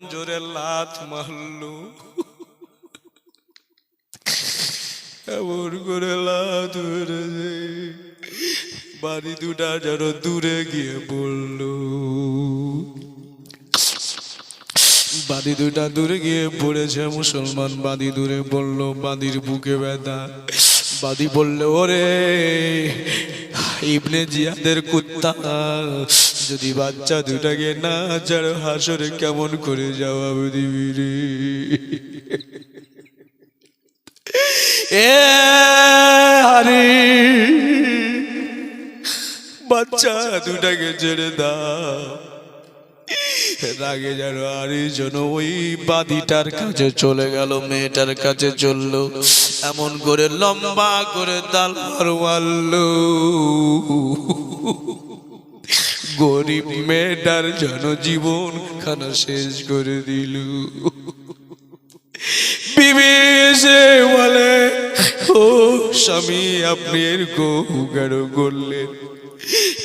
জোরে লাত মারলো। এমন করে লাত মেরেছে বাড়ি দুটা যেন দূরে গিয়ে পড়ল। বাদি দুটা দূরে গিয়ে পড়েছে মুসলমান বাদি দূরে বলল বাদির বুকে ব্যথা। বাদি বলল, ওরে, ইবনে জিয়াদের কুত্তা যদি বাচ্চা দুটাকে না ছাড়ো, হাসরে কেমন করে যাওয়া দিবি রে? এ হারি বাচ্চা দুটাকে ছেড়ে দাও রাগে যেন আরে যেন ওই বাদিটার কাছে চলে গেল, মেয়েটার কাছে চলল। এমন করে লম্বা করে তালবার মারলো গরিব মেয়েটার জনজীবন খানা শেষ করে দিল। বিবি বলে, ও স্বামী, আপনি এরকম কেন করলেন?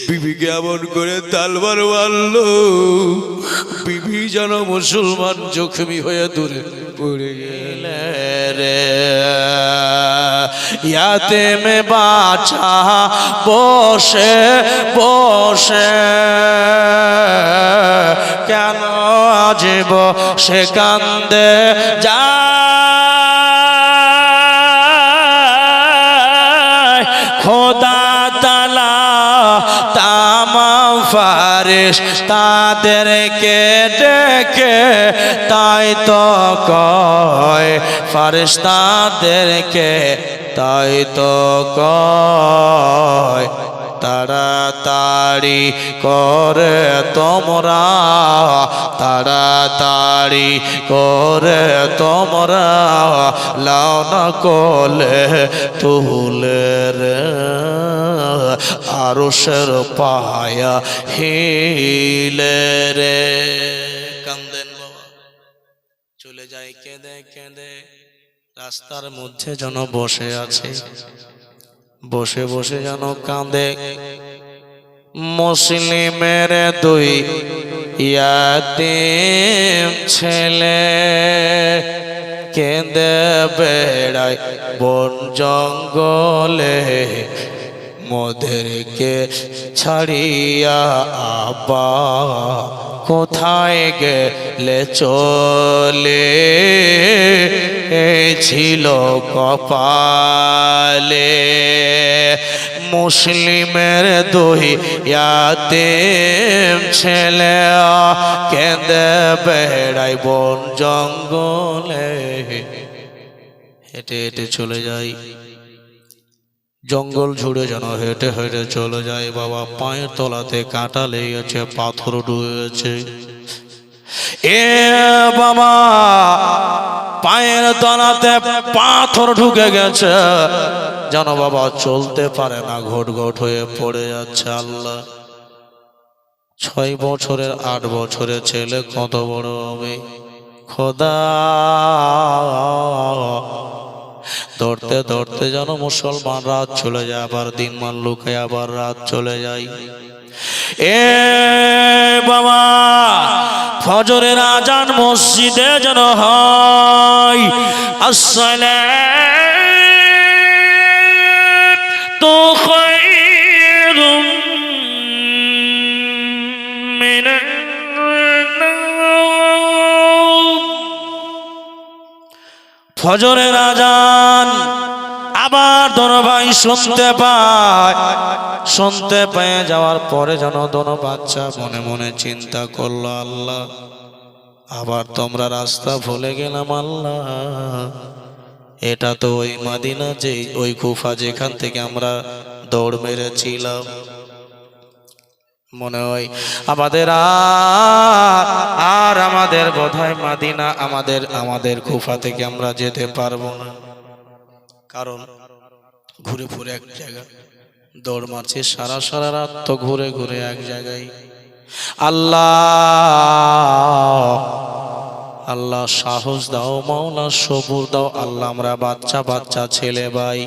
বিবিকে এমন করে তালবার মারলো। বিবি যেন মুসলমান জখমি হয়ে দূরে পড়ে রে। ইয়াতে মে বাছা বসে বসে। কেন আজব সে কান্দে যায়? খোদা তালা তামাম ফারিস তাদেরকে ডেকে, তাই তো কয় ফারিস তাদেরকে তাই তো কয়, তাড়াতাড়ি করে তোমরা, তাড়াতাড়ি করে তোমরা লাউনা কোলে তুলে রে। আরশের পায়া হিলে রে। রাস্তার মধ্যে যেন বসে আছে। বসে বসে যেন কাঁদে। মুসলিমের দুই ইয়াতে ছেলে কেঁদে বেড়ায় বন জঙ্গলে। মোদেরকে ছাড়িয়া আবা কোথায় গেলে চলে? ছিল কপালে। মুসলিমের দই ইয়াতে ছেলে কেঁদে বেড়াই বন জঙ্গলে। হেঁটে হেঁটে চলে যাই। জঙ্গল ঝুড়ে যেন হেঁটে হেঁটে চলে যায় বাবা। পায়ের তলাতে কাঁটা লেগেছে পাথর ডুবেছে। এ বাবা পায়ের তলাতে পাথর ঢুকে গেছে। যেন বাবা চলতে পারে না ঘট ঘট হয়ে পড়ে যাচ্ছে আল্লাহ। ছয় বছরের আট বছরের ছেলে কত বড় হবে খোদা। ধরতে ধরতে যেন মুসলমান রাত চলে যায়, আবার দিন মান লুকে আবার রাত চলে যায়। এ বাবা, ফজরের আজান মসজিদে যেন হয়। আসলে তো ফজরের আজান আবার দোনো ভাই শুনতে পায়। শুনতে পেয়ে যাওয়ার পরে যেন দোনো বাচ্চা মনে মনে চিন্তা করল, আল্লাহ, আবার তোমরা রাস্তা ভুলে গেলাম, আল্লাহ। এটা তো ওই মাদিনা যে ওই কুফা যেখান থেকে আমরা দৌড় মেরেছিলাম। মনে হয়, আমাদের আর আমাদের বোধহয় মাদিনা আমাদের আমাদের খুফা থেকে আমরা যেতে পারব না। কারণ ঘুরে ফুরে এক জায়গা, দৌড় মারছে সারা সারা রাত তো ঘুরে ঘুরে এক জায়গায়। আল্লাহ! আল্লাহ সাহস দাও, মাওলা সবুর দাও, আল্লাহ আমরা বাচ্চা বাচ্চা ছেলে ভাই।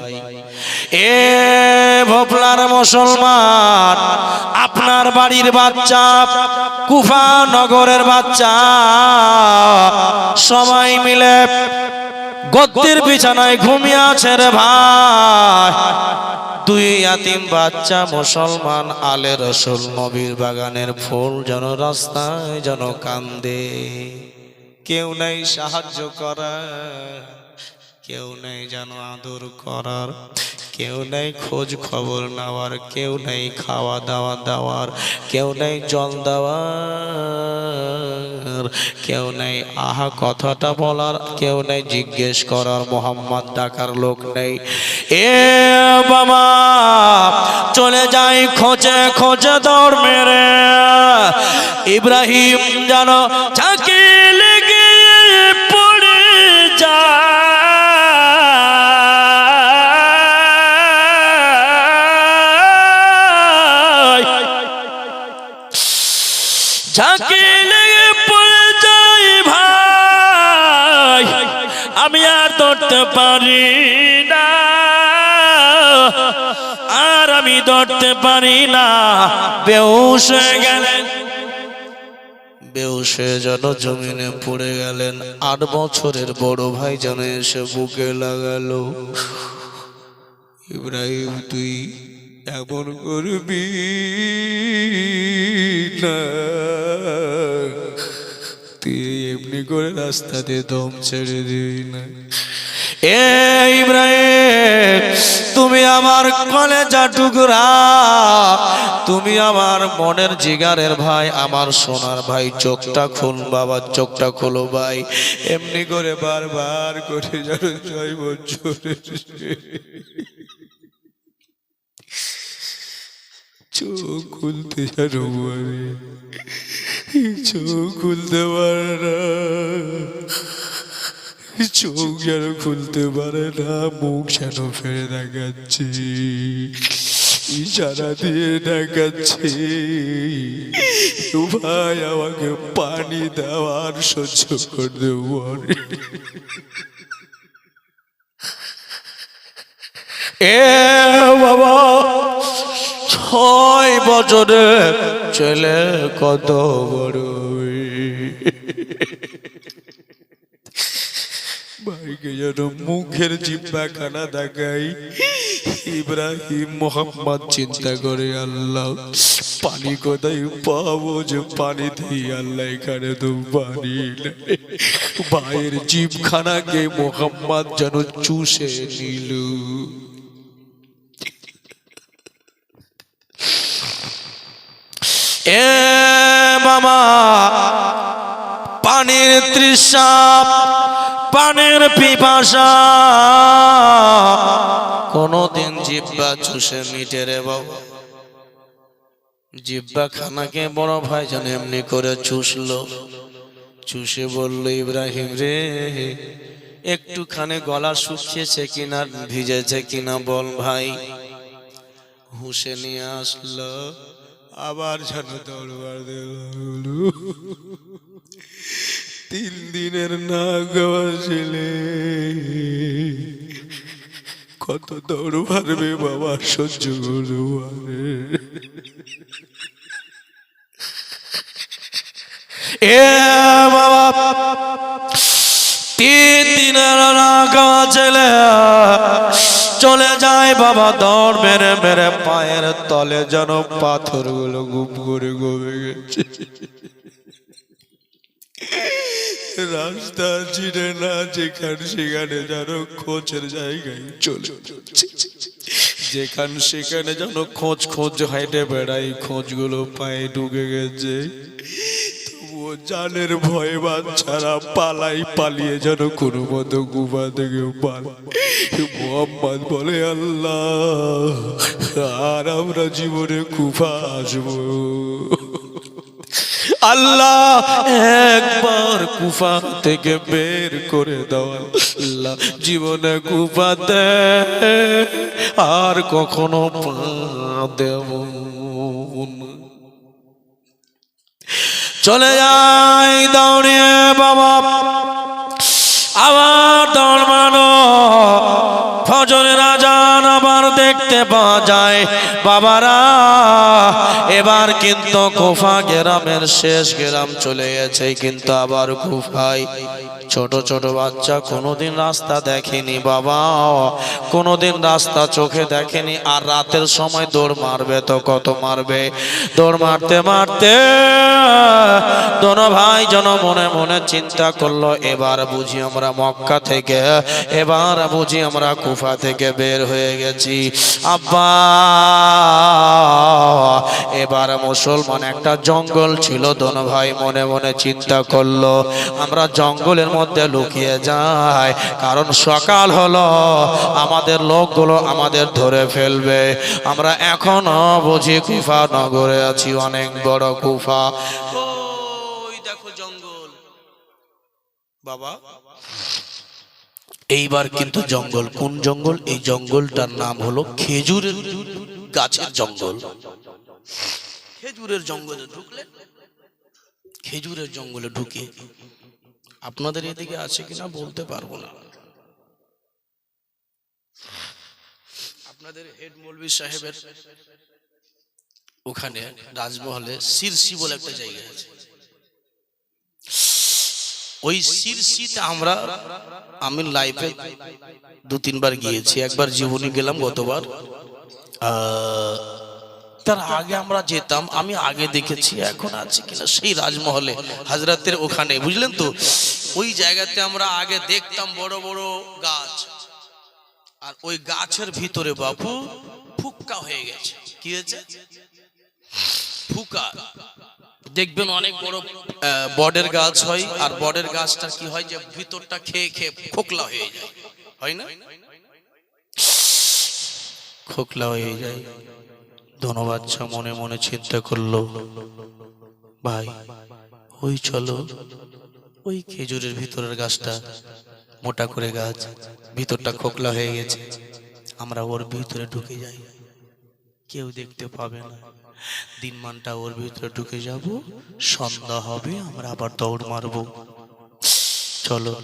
এ ভোপলার মুসলমান, আপনার বাড়ির বাচ্চা, কুফা নগরের বাচ্চা, সবাই মিলে গদ্দির বিছানায় ঘুমিয়ে আছে রে ভাই। দুই ইয়াতিম বাচ্চা মুসলমান, আলে রসুল নবীর বাগানের ফুল যেন রাস্তায় যেন কান্দে। কেউ নেই সাহায্য করার, কেউ নেই যেন আদর করার, কেউ নেই খোঁজ খবর নেওয়ার, কেউ নেই খাওয়া দাওয়া দেওয়ার, কেউ নেই জল দেওয়ার, কেউ নেই আহা কথাটা বলার, কেউ নেই জিজ্ঞেস করার, মোহাম্মদ ডাকার লোক নেই। এ বাবা, চলে যাই খোঁজে খোঁজে দৌড় মেরে। ইব্রাহিম যেন ঝাঁকি পড়ে যাই ভাই, আমি আর ধরতে পারি না। আর আমি ধরতে পারি না। বেউস গেলেন। বেউসে যেন জমিনে পড়ে গেলেন। আট বছরের বড় ভাই যেন এসে বুকে লাগালো। ইব্রাহিম, তুই এমন করবি না। তুই এমনি করে রাস্তাতে দম ছেড়ে দিবি না। এ ইব্রাহিম, তুমি আমার কলেজা টুকরা। তুমি আমার মনের জিগারের ভাই, আমার সোনার ভাই। চোখটা খুল বাবা, চোখটা খোলো ভাই। এমনি করে বারবার করে যেন ছয় বছরের চোখ খুলতে পারে চোখ খুলতে পারে না। চোখ যেন খুলতে পারে না, মুখ যেন ফেরে দেখাচ্ছে। ইশারা দিয়ে দেখাচ্ছে। ভাই, আমাকে পানি দেওয়ার সহ্য করতে পারে এ বাবা, ছয় বছরে ছেলে কত বড় ভাইকে যেন মুখের জিব্বা খানা দেখাই। ইব্রাহিম মোহাম্মদ চিন্তা করে, আল্লাহ, পানি কোথায় পাবো যে পানি দিই আল্লাহ এখানে তো পানি। ভাইয়ের জিভখানাকে মোহাম্মদ যেন চুষে নিল। এ মামা, পানির তৃষা পানির পিপাসা। কোনদিন জিব্বা চুষে মিটে রে বাবা। জিব্বা খানাকে বড় ভাই যেন এমনি করে চুষলো। চুষে বলল, ইব্রাহিম রে, একটুখানে গলা শুকিয়েছে কিনা, ভিজেছে কিনা বল ভাই। হুসে নিয়ে আসলো। আবার যেন দরবার তিন দিনের না গাওয়া ছেলে কত দৌড় মারবে বাবা, সহ্য করবে এ বাবা, তিন দিনের না গাওয়া ছেলে চলে যায় বাবা দৌড় মেরে মেরে পায়ের তলে যেন পাথরগুলো গুপ করে গমে গেছে। রাস্তা চিনে না যেখানে সেখানে যেন খোঁজের জায়গায় চলে যেখান সেখানে যেন খোঁজ খোঁজ হাইটে বেড়াই খোঁজগুলো পায়ে ঢুকে গেছে। জানের ভয়ে বাচ্চারা পালাই পালিয়ে যেন কোনো মতো গুফা থেকে মোহাম্মদ বলে, আল্লাহ, আর আমরা জীবনে কুফা আসব। আল্লাহ, একবার কুফা থেকে বের করে দাও। আল্লাহ, জীবনে কুফা দে, আর কখনো পা দেব। চলে যাই দৌড়িয়ে বাবা। আবার দৌড় মানো ফজরের আজান আবার দেখতে পাওয়া যায়। বাবারা, এবার কিন্তু কুফা গ্রামের শেষ গ্রাম চলে গেছে, কিন্তু আবার কুফায়। ছোট ছোট বাচ্চা কোনোদিন রাস্তা দেখেনি বাবা। কোনোদিন রাস্তা চোখে দেখেনি। আর রাতের সময় দৌড় মারবে তো কত মারবে? দৌড় মারতে মারতে দোনো ভাই যেন মনে মনে চিন্তা করল, এবার বুঝি আমরা মক্কা থেকে, এবার বুঝি আমরা কুফা থেকে বের হয়ে গেছি। আব্বা, এবার মুসলমান একটা জঙ্গল ছিল, দোনো ভাই মনে মনে চিন্তা করল, আমরা জঙ্গলের মধ্যে লুকিয়ে যাই কারণ সকাল হলো, আমাদের লোকগুলো আমাদের ধরে ফেলবে। আমরা এখনও বুঝি কুফা নগরে আছি, অনেক বড় কুফা। দেখো জঙ্গল। বাবা, এইবার কিন্তু জঙ্গল। কোন জঙ্গল? এই জঙ্গলটার নাম হলো খেজুরের গাছের জঙ্গল। খেজুরের জঙ্গলে ঢুকলে, খেজুরের জঙ্গলে ঢুকে আপনাদের এদিকে আছে কিনা বলতে পারব না। আপনাদের হেড মৌলভী সাহেবের ওখানে রাজমহলে সিরসি বলে একটা জায়গা আছে। ওই সিরসিতে আমরা আমি লাইফে দু তিনবার গিয়েছি একবার জীবনে গেলাম গতবার। আহ, তার আগে আমরা যেতাম, আমি আগে দেখেছি, এখন আছে কিনা সেই রাজমহলে হাজরাতের ওখানে, বুঝলেন তো? ওই জায়গাতে আমরা আগে দেখতাম বড় বড় গাছ। আর ওই গাছের ভিতরে বাপু ফুক্কা হয়ে গেছে। কি হয়েছে? ফুকা। দেখবেন অনেক বড় বটের গাছ হয়, আর বটের গাছটা কি হয় যে ভিতরটা খেয়ে খেয়ে খোকলা হয়ে যায়। হয় না? খোকলা হয়ে যায়। দোনো বাচ্চা মনে মনে চিন্তা করল। ভাই, ওই চলো, ওই খেজুরের ভিতরের গাছটা, মোটা করে গাছ, ভিতরটা খোকলা হয়ে গেছে। আমরা ওর ভিতরে ঢুকে যাই। কেউ দেখতে পাবে না। দিনমানটা ওর ভিতরে ঢুকে যাব, সন্ধ্যা হবে, আমরা আবার দৌড় মারবো। চলো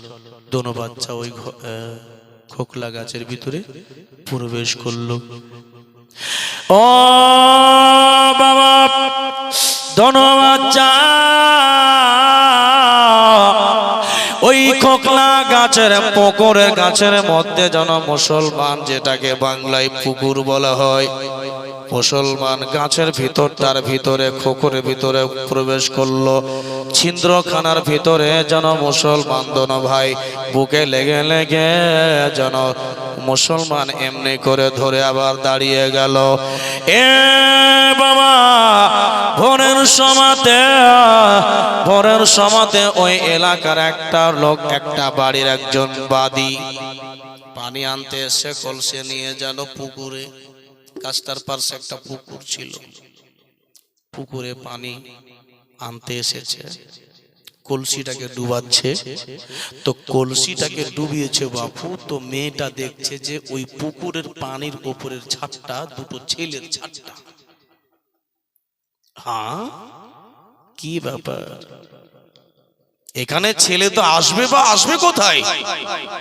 দোনো বাচ্চা ওই খোকলা গাছের ভিতরে প্রবেশ করল। ও বাবা, ধন্যবাদ ওই খোকলা গাছের পকরের গাছের মধ্যে যেন মুসলমান যেটাকে বাংলায় পুকুর বলা হয় মুসলমান গাছের ভিতরটার ভিতরে খোকরের ভিতরে প্রবেশ করল। ছিন্দ্রখানার ভিতরে যেন মুসলমান দোনো ভাই বুকে লেগে লেগে যেন মুসলমান এমনি করে ধরে আবার দাঁড়িয়ে গেল। এ বাবা, ভোরের সমাতে ভোরের সমাতে ওই এলাকার একটা লোক, একটা বাড়ির একজন বাদী। পানি আনতে এসে কলসে নিয়ে যেন পুকুরে কাস্তার পার্শ্বে একটা পুকুর ছিল। পুকুরে পানি আনতে এসেছে। কলসিটাকে ডুবাচ্ছে। তো কলসিটাকে ডুবিয়েছে বাপু। তো মেয়েটা দেখছে যে ওই পুকুরের পানির ওপরের ছাদটা, দুটো ছেলের ছাদটা। হ্যাঁ? কি ব্যাপার? এখানে ছেলে তো আসবে বা আসবে কোথায়?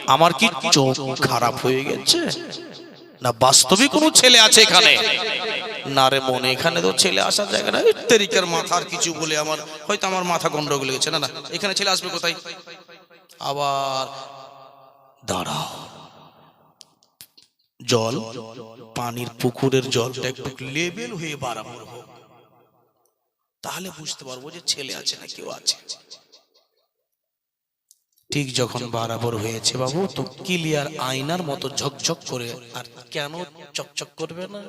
আমার কি চোখ খারাপ হয়ে গেছে? না, বাস্তবে কোনো ছেলে আছে এখানে? না রে মনে, এখানে তো ছেলে আসার জায়গা না তেরিকার মাথার কিছু বলে আমার, হয়তো আমার মাথা গন্ডগোল গেছে। না না, এখানে ছেলে আসবে কোথায়? আবার, দাঁড়াও। জল, পানির পুকুরের জলটা একটু লেবেল হয়ে বাড়াবো তাহলে বুঝতে পারব যে ছেলে আছে না কেউ আছে। ঠিক যখন বরাবর হয়েছে বাবু, তো ক্লিয়ার আয়নার মতো ঝকঝক করে, আর কেন চকচক করবে না?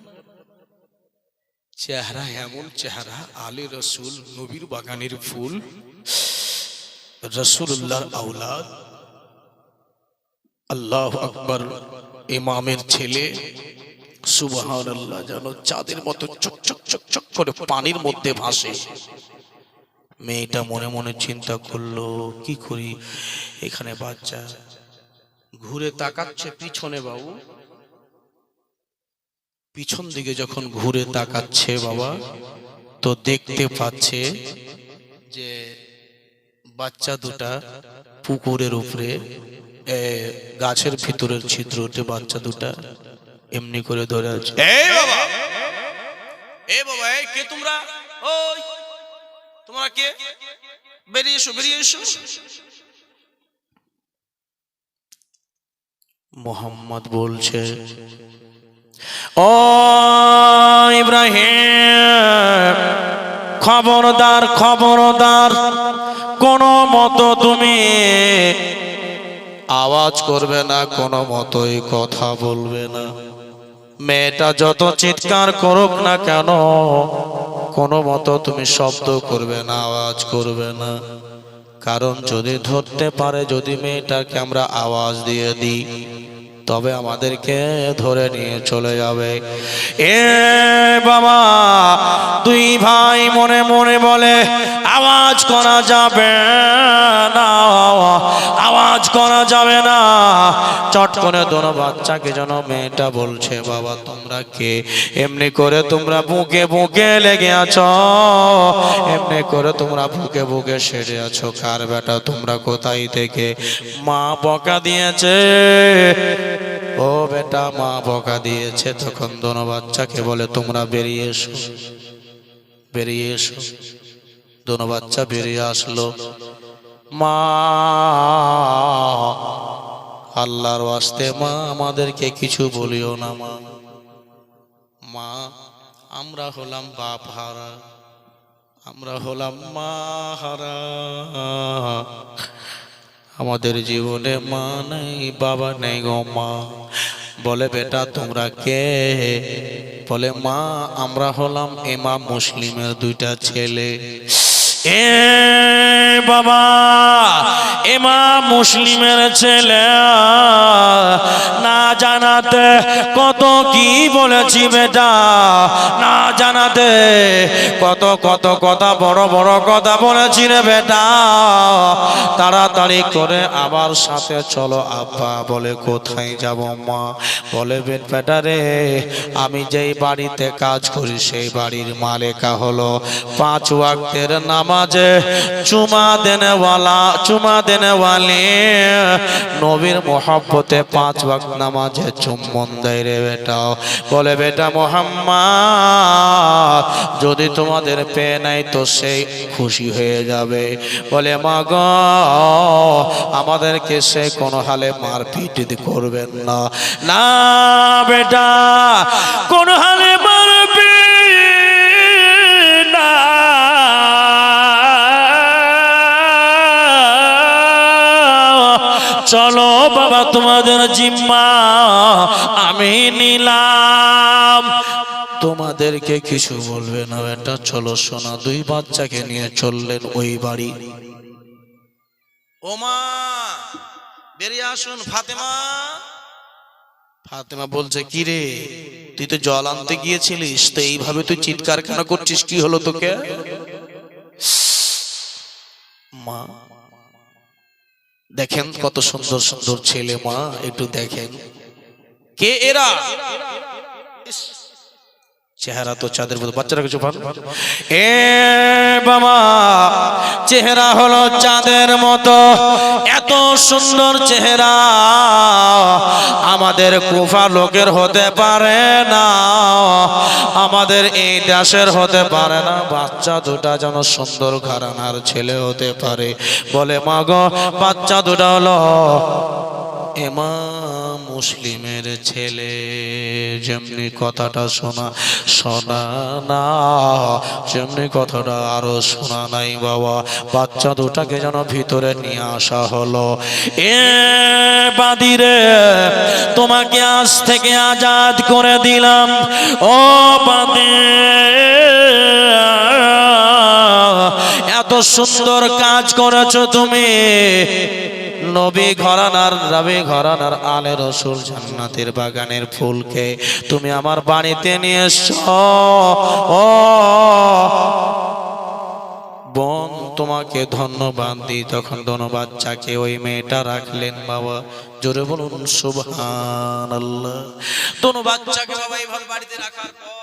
চেহারা এমন চেহারা, আলী রসুল নবীর বাগানের ফুল। রসুল্লাহর আউলাদ আল্লাহ আকবর, ইমামের ছেলে। আল্লাহ যেন চাঁদের মতো চকচক চকচক করে পানির মধ্যে ভাসে। মেয়েটা মনে মনে চিন্তা করল, কি করি? এখানে বাচ্চা ঘুরে তাকাচ্ছে পিছনে বাবু। পিছন দিকে যখন ঘুরে তাকাচ্ছে বাবা, তো দেখতে পাচ্ছে যে বাচ্চা দুটা পুকুরের উপরে গাছের ভিতরের ছিদ্রতে বাচ্চা দুটা এমনি করে ধরে আছে। এই বাবা! এ বাবা, এই কে তোমরা? ওই! তোমরা কে? বেরিয়ে এসো বেরিয়ে এসো। মোহাম্মদ বলছে, ও ইব্রাহিম, খবরদার খবরদার, কোন মতো তুমি আওয়াজ করবে না, কোনো মতোই কথা বলবে না। মেয়েটা যত চিৎকার করুক না কেন কোনো মতো তুমি শব্দ করবে না, আওয়াজ করবে না। কারণ যদি ধরতে পারে, যদি মেয়েটাকে আমরা আওয়াজ দিয়ে দিই, তবে আমাদেরকে ধরে নিয়ে চলে যাবে। এ বাবা, দুই ভাই মনে মনে বলে, আওয়াজ করা যাবে না। যাবে না। চট করে দোনো বাচ্চাকে যেন মেয়েটা বলছে, বাবা, তোমরা কে? এমনি করে তোমরা বুকে বুকে লেগে আছো। এমনি করে তোমরা বুকে বুকে সেরে আছো। কার বেটা, তোমরা কোথায় থেকে? মা বকা দিয়েছে। ও বেটা, মা বকা দিয়েছে। তখন দোনো বাচ্চাকে বলে, তোমরা বেরিয়ে এসো। বেরিয়ে এসো। দোনো বাচ্চা বেরিয়ে আসলো। মা, আল্লাহর ওয়াস্তে মা, আমাদেরকে কিছু বলিও না মা। মা, আমরা হলাম বাপ হারা আমরা হলাম মা হারা আমাদের জীবনে মা নেই, বাবা নেই গো মা। বলে বেটা, তোমরা কে? বলে, মা, আমরা হলাম ইমাম মুসলিমের দুইটা ছেলে। এ বাবা ইমাম মুসলিমের ছেলে, না জানাতে কত কি বলেছি বেটা, না জানাতে কত কত কথা, বড় বড় কথা বলেছি রে বেটা। তাড়াতাড়ি করে আবার সাথে চলো, আব্বা বলে কোথায় যাব মা? বলে, বেট রে, আমি যেই বাড়িতে কাজ করি, সেই বাড়ির মালিকা হলো পাঁচ ওয়াক্তের নামাজে চুমা দেনেওয়ালা, চুমা দেনেওয়ালি। নবীর মোহাব্বতে পাঁচ ওয়াক্ত নামাজে চুম্বন দেয় রে বেটা। বলে, বেটা মোহাম্মদ, যদি তোমাদের পেয়ে নাই তো সেই খুশি হয়ে যাবে। বলে, মা গো, আমাদেরকে সে কোনো হালে মারপিট করবেন না। না বেটা, কোন হালে চলো বাবা তোমাদের জিম্মা। আমি নিলাম। তোমাদেরকে কিছু বলবে না এটা চলো সোনা দুই বাচ্চাকে নিয়ে চললেন ওই বাড়ি। ওমা বেরিয়ে আসুন ফাতেমা। ফাতেমা বলছে কি রে তুই তো জল আনতে গিয়েছিলিস তো এইভাবে তুই চিৎকার কেন করছিস কি হলো তোকে? মা দেখেন কত সুন্দর সুন্দর ছেলে মা একটু দেখেন। কে এরা? চেহারা তো চাঁদের মতো। বাচ্চারা কিছু পান এ বাবা, চেহারা হলো চাঁদের মতো। এত সুন্দর চেহারা। আমাদের কুফা লোকের হতে পারে না। আমাদের এই দেশের হতে পারে না। বাচ্চা দুটা যেন সুন্দর ঘরানার ছেলে হতে পারে। বলে মাগো বাচ্চা দুটা হলো এমা মুসলিমের ছেলে, যেমনি কথাটা শোনা শোনা না, যেমনি কথাটা আরও শোনা নাই বাবা। বাচ্চা দুটাকে যেন ভিতরে নিয়ে আসা হলো। এ বাদিরে, তোমাকে আজ থেকে আজাদ করে দিলাম। ও বাদে এত সুন্দর কাজ করেছ তুমি। নবী ঘরানার, রবি ঘরানার আলে রসুল জান্নাতের বাগানের ফুলকে তুমি আমার বাড়িতে নিয়ে এসছো। ও। বোন, তোমাকে ধন্যবাদ দিই তখন দোনো বাচ্চাকে ওই মেয়েটা রাখলেন, বাবা। জোরে বলুন সুবহান আল্লাহ দোনো বাচ্চাকে বাবা এইভাবে বাড়িতে রাখার পর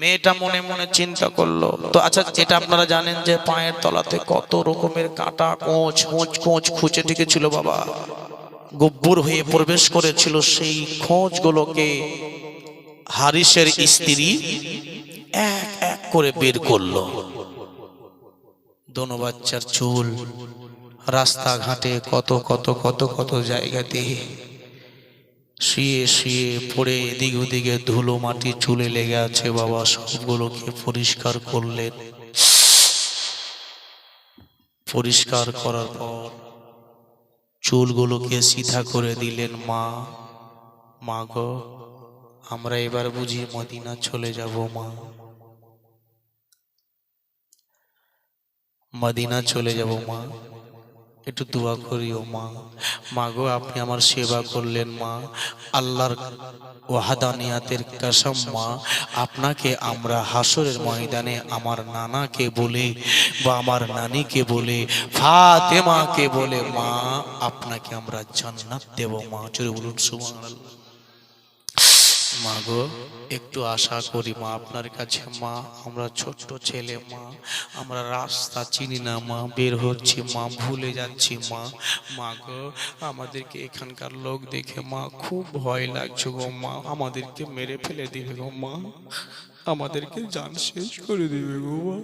মেয়েটা মনে মনে চিন্তা করল। তো আচ্ছা যেটা আপনারা জানেন যে পায়ের তলাতে কত রকমের কাটা কোঁচ কোঁচ কোঁচ খুঁচে টিকেছিল বাবা। গব্বর হয়ে প্রবেশ করেছিল সেই খোঁজগুলোকে হারিসের স্ত্রী এক এক করে বের করল। দোনো বাচ্চার চুল রাস্তাঘাটে কত কত কত কত জায়গাতে শুয়ে শুয়ে পড়ে এদিক ওদিকে ধুলো মাটি চুলে লেগে আছে বাবা, সবগুলোকে পরিষ্কার করলেন। পরিষ্কার করার পর চুলগুলোকে সিধা করে দিলেন, মা মা গো, আমরা এবার বুঝি মদিনা চলে যাব, মা। মদিনা চলে যাব, মা। একটু দোয়া করিও মা। মা গো আপনি আমার সেবা করলেন মা। আল্লাহর ওয়াহাদানিয়াতের কসম মা। আপনাকে আমরা হাসরের ময়দানে আমার নানাকে বলে বা আমার নানিকে বলে, ফাতেমাকে বলে মা, আপনাকে আমরা জান্নাত দেব মা। চলে বলুন, সুবহানাল্লাহ। মা গো একটু আশা করি মা আপনার কাছে, মা, আমরা ছোট্ট ছেলে, মা, আমরা রাস্তা চিনি না, মা, বের হচ্ছি, মা, ভুলে যাচ্ছি, মা। মা গো আমাদেরকে এখানকার লোক দেখে মা, খুব ভয় লাগছে গো মা, আমাদেরকে মেরে ফেলে দিবে গো মা। আমাদেরকে জান শেষ করে দিবে গো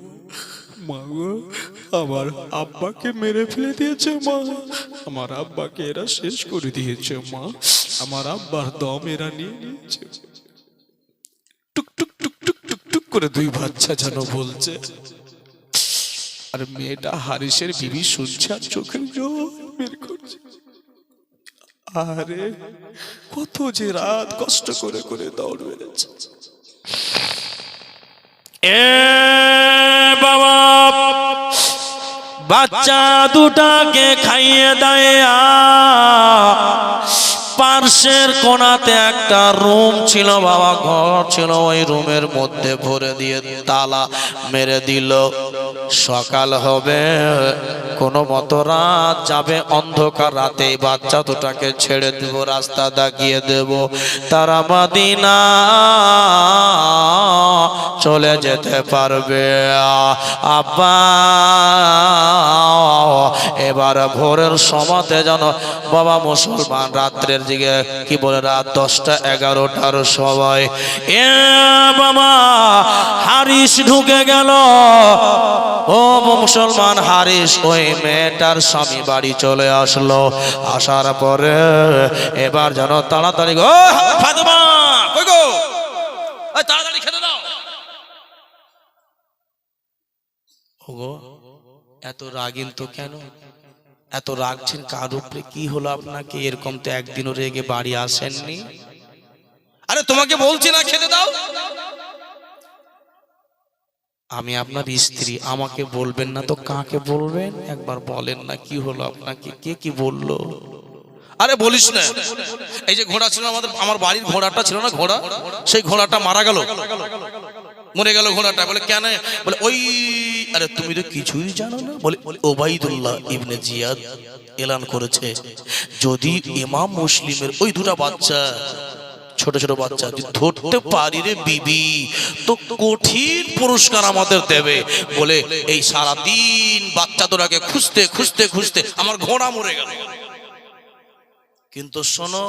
মা। গো, আমার আব্বাকে মেরে ফেলে দিয়েছে মা। আমার আব্বাকে এরা শেষ করে দিয়েছে মা। আমার আব্বার দম এরা নিয়ে নিয়েছে। টুক টুক টুক টুক টুক টুক করে দুই বাচ্চা যেন বলছে। আর মেয়েটা হারিসের বিবি শুনছে আর চোখের জল বের করছে। আরে, কত যে রাত কষ্ট করে করে দৌড় বেড়েছে। এ বাবা, বাচ্চা দুটাকে খাইয়ে দেয় পার্শ্বের কোনাতে একটা রুম ছিল, বাবা, ঘর ছিল, ওই রুমের মধ্যে ভরে দিয়ে তালা মেরে দিল। সকাল হবে কোনো মতো রাত যাবে অন্ধকার রাতে। বাচ্চা দুটাকে ছেড়ে দেব, রাস্তা দাগিয়ে দেব। তারা মাদিনা চলে যেতে পারবে। আব্বা, এবার ভোরের সমাতে যেন বাবা মুসলমান, রাত্রের দিকে কি বলে, রাত দশটা এগারোটার সময়। এ বাবা, হারিস ঢুকে গেল। ও মুসলমান, হারিস, ওই মেয়েটার স্বামী বাড়ি চলে আসলো। আসার পরে এবার যেন তাড়াতাড়ি গো তাড়াতাড়ি খেতে দাও। এত রাগিন তো কেন? এত রাগছেন কার উপরে? কি হলো আপনাকে? এরকম তো একদিনও রেগে বাড়ি আসেননি? আরে, তোমাকে বলছি না খেতে দাও। আমি আপনার স্ত্রী, আমাকে বলবেন না তো কাকে বলবেন? একবার বলেন না, কি হলো আপনাকে? কে কি বলল? আরে বলিস না। এই যে ঘোড়া ছিল আমাদের, আমার বাড়ির ঘোড়াটা ছিল না ঘোড়া? সেই ঘোড়াটা মারা গেল। মরে গেল ঘোড়াটা। বলে, কেন? বলে, ওই, আরে তুমি তো কিছুই জানো না। বলে ওবাইদুল্লাহ ইবনে জিয়াদ এলান করেছে, যদি ইমাম মুসলিমের ওই দুটা বাচ্চা ছোট ছোট বাচ্চা, যদি ধরতে পারি রে বিবি, তো কঠিন পুরস্কার আমাদের দেবে। বলে, এই সারা দিন বাচ্চা তোরাকে খুঁজতে খুঁজতে খুঁজতে আমার ঘোড়া মরে গেল। কিন্তু শোনো,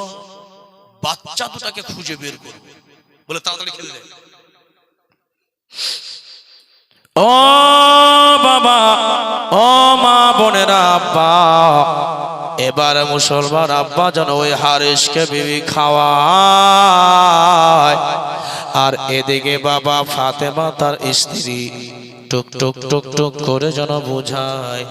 বাচ্চা দুটাকে খুঁজে বের করবে বলে, তাড়াতাড়ি খেলে ও বাবা, ও মা বোনেরা, আব্বা এবার মুসলমান আব্বা যেন ওই হারিসকে বিবি খাওয়ায়। আর এদিকে বাবা ফাতেমা তার স্ত্রী টুক টুক টুক টুক করে যেন বোঝায়।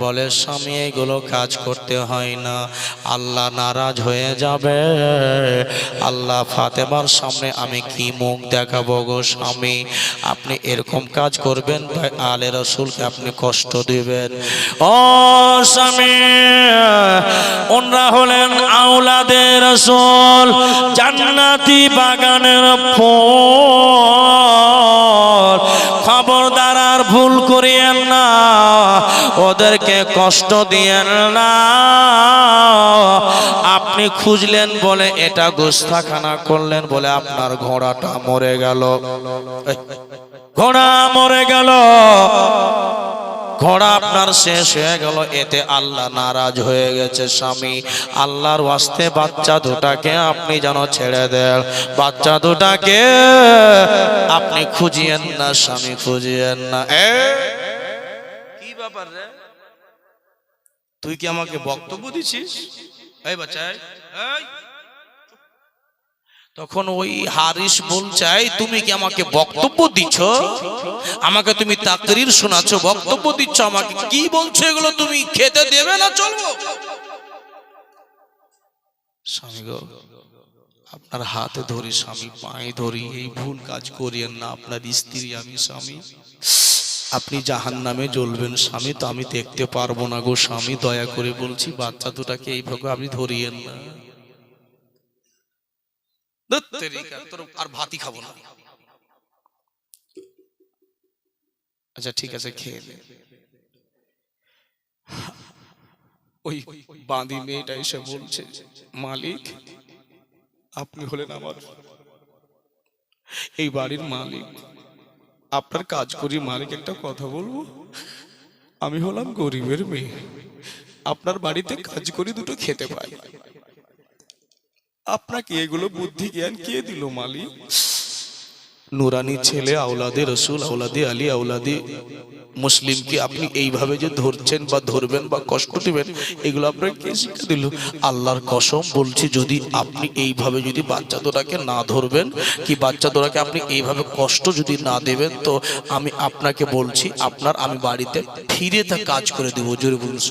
বলে, স্বামী, এগুলো কাজ করতে হয় না। আল্লাহ নারাজ হয়ে যাবে। আল্লাহ ফাতেমার সামনে আমি কি মুখ দেখাবো গো স্বামী? আপনি এরকম কাজ করবেন ভাই আলে রসুলকে আপনি কষ্ট দিবেন। ও স্বামী ওনরা হলেন আউলাদের রসুল, জান্নাতি বাগানের খবরদার আর ভুল করিয়েন না। ওদেরকে কষ্ট দিয়েন না। আপনি খুঁজলেন বলে এটা গোস্তাখানা করলেন বলে আপনার ঘোড়াটা মরে গেল। ঘোড়া মরে গেল। ঘোড়া আপনার শেষ হয়ে গেল এতে আল্লাহ নারাজ হয়ে গেছে স্বামী। আল্লাহর ওয়াস্তে বাচ্চা দুটাকে আপনি যেন ছেড়ে দেন। বাচ্চা দুটাকে আপনি খুঁজিয়েন না স্বামী খুঁজিয়েন না। কি ব্যাপার রে? তুই কি আমাকে বক্তব্য দিছিস? এই বাচ্চা এই, এই। তখন ওই হারিস বলছে "এই, তুমি কি আমাকে বক্তব্য দিচ্ছ আমাকে তুমি তাকরির শোনাচ্ছ বক্তব্য দিচ্ছ আমাকে? কি বলছো এগুলো? তুমি খেতে দেবে না চলবো আপনার হাতে ধরি স্বামী পায়ে ধরি এই ভুল কাজ করিয়েন না আপনার স্ত্রী আমি স্বামী। আপনি জাহান নামে জ্বলবেন স্বামী তো আমি দেখতে পারব না গো স্বামী দয়া করে বলছি বাচ্চা দুটাকে এইভাবে আপনি ধরিয়েন না। আর ভাতই খাব না। আচ্ছা ঠিক আছে খেয়ে। ওই বাঁধি মেয়েটা এসে বলছে মালিক আপনি হলেন আমার এই বাড়ির মালিক। আপনার কাজ করি মালিক একটা কথা বলব? আমি হলাম গরিবের মেয়ে। আপনার বাড়িতে কাজ করি দুটো খেতে পাই আপনাকে এগুলো বুদ্ধি জ্ঞান কে দিল, মালিক নুরানি ছেলে, আওলাদে রসুল, আওলাদে আলী, আওলাদে মুসলিমকে আপনি এইভাবে যে ধরছেন বা ধরবেন বা কষ্ট দিবেন, এগুলো আপনার কে শিক্ষা দিল আল্লাহর কসম বলছি, যদি আপনি এইভাবে যদি বাচ্চা তোরাকে না ধরবেন, কি বাচ্চা তোরাকে আপনি এইভাবে কষ্ট যদি না দেবেন, তো আমি আপনাকে বলছি, আপনার আমি বাড়িতে ফিরে তা কাজ করে দেবো, জোরে বলুন।